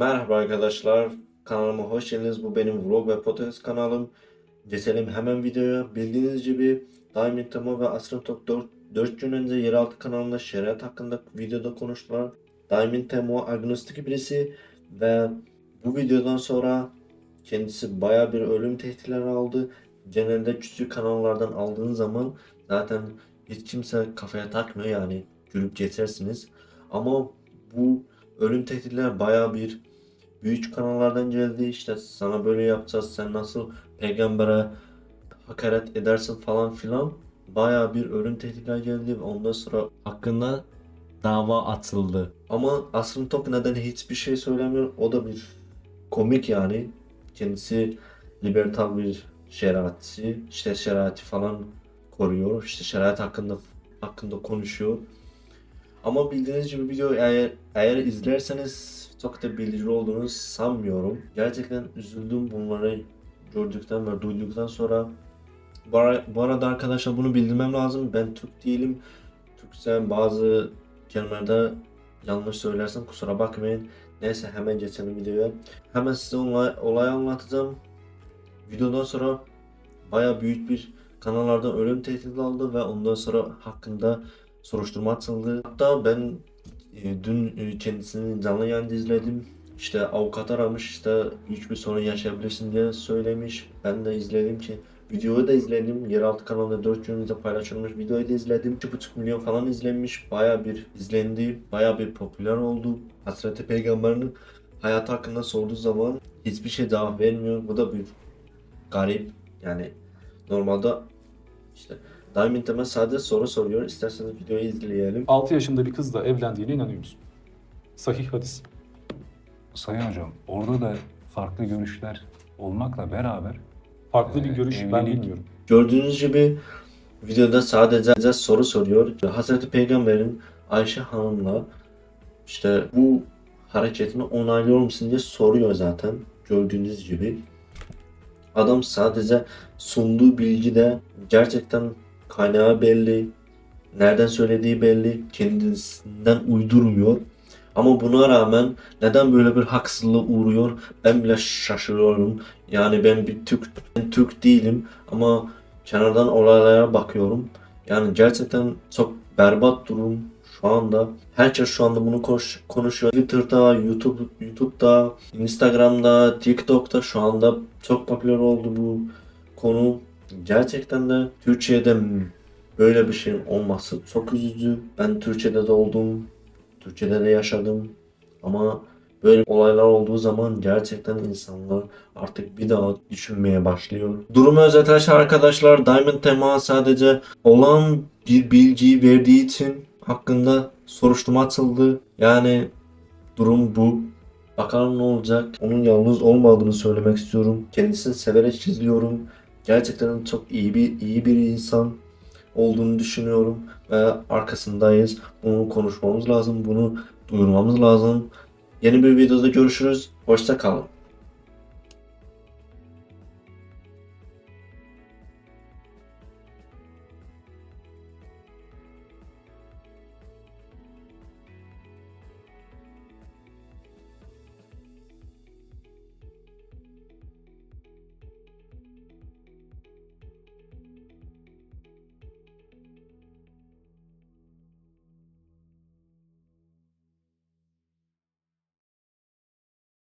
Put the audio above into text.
Merhaba arkadaşlar, kanalıma hoş geldiniz. Bu benim vlog ve podcast kanalım. Geçelim hemen videoya. Bildiğiniz gibi Diamond Temo ve Asrın Tok 4, 4 gün önce Yeraltı kanalında şeriat hakkında videoda konuştular. Diamond Temo agnostik birisi ve bu videodan sonra kendisi baya bir ölüm tehditleri aldı. Genelde küçük kanallardan aldığın zaman zaten hiç kimse kafaya takmıyor yani gülüp geçersiniz. Ama bu ölüm tehditler baya bir büyük kanallardan geldi. İşte sana böyle yapacağız, sen nasıl peygambere hakaret edersin falan filan. Baya bir ölüm tehditler geldi ve ondan sonra hakkında dava atıldı. Ama Asrın Tok neden hiçbir şey söylemiyor? O da bir komik yani. Kendisi liberal bir şeriatçı. İşte şeriatı falan koruyor. İşte şeriat hakkında hakkında konuşuyor. Ama bildiğiniz gibi video eğer, eğer izlerseniz çok da bilgili olduğunu sanmıyorum. Gerçekten üzüldüm bunları gördükten ve duyduktan sonra. Bu, ara- bu arada arkadaşlar bunu bildirmem lazım. Ben Türk değilim. Türkçe bazı kelimelerde yanlış söylersem kusura bakmayın. Neyse hemen geçelim videoya. Hemen size olay, olayı anlatacağım. Videodan sonra baya büyük bir kanallardan ölüm tehdidi aldı ve ondan sonra hakkında soruşturma açıldı. Hatta ben e, dün e, kendisini canlı yayında izledim. İşte avukat aramış işte hiçbir sorun yaşayabilirsin diye söylemiş. Ben de izledim ki videoyu da izledim. Yeraltı kanalında 4 gün önce paylaşılmış videoyu da izledim. 2,5 milyon falan izlenmiş. Baya bir izlendi. Baya bir popüler oldu. Hazreti Peygamber'in hayatı hakkında sorduğu zaman hiçbir şey cevap vermiyor. Bu da bir garip. Yani normalde işte Diamond Temel sadece soru soruyor. İsterseniz videoyu izleyelim. 6 yaşında bir kızla evlendiğine inanıyor musun? Sahih hadis. Sayın hocam orada da farklı görüşler olmakla beraber Farklı bir Ee, görüş ben evlilik- bilmiyorum. Gördüğünüz gibi videoda sadece soru soruyor. Hazreti Peygamber'in Ayşe Hanım'la işte bu hareketini onaylıyor musun diye soruyor zaten. Gördüğünüz gibi. Adam sadece sunduğu bilgi de gerçekten kaynağı belli. Nereden söylediği belli. Kendisinden uydurmuyor. Ama buna rağmen neden böyle bir haksızlığa uğruyor ben bile şaşırıyorum. Yani ben bir Türk, ben Türk değilim ama kenardan olaylara bakıyorum. Yani gerçekten çok berbat durum şu anda. Herkes şu anda bunu koş, konuşuyor. Twitter'da, YouTube, YouTube'da, Instagram'da, TikTok'ta şu anda çok popüler oldu bu konu. Gerçekten de Türkiye'de böyle bir şeyin olması çok üzücü. Ben Türkiye'de de oldum. Türkiye'de de yaşadım. Ama böyle olaylar olduğu zaman gerçekten insanlar artık bir daha düşünmeye başlıyor. Durumu özetleşen arkadaşlar Diamond Tema sadece olan bir bilgiyi verdiği için hakkında soruşturma açıldı. Yani durum bu. Bakalım ne olacak. Onun yalnız olmadığını söylemek istiyorum. Kendisini severek izliyorum. Gerçekten çok iyi bir iyi bir insan olduğunu düşünüyorum ve arkasındayız. Bunu konuşmamız lazım. Bunu duyurmamız lazım. Yeni bir videoda görüşürüz. Hoşça kalın.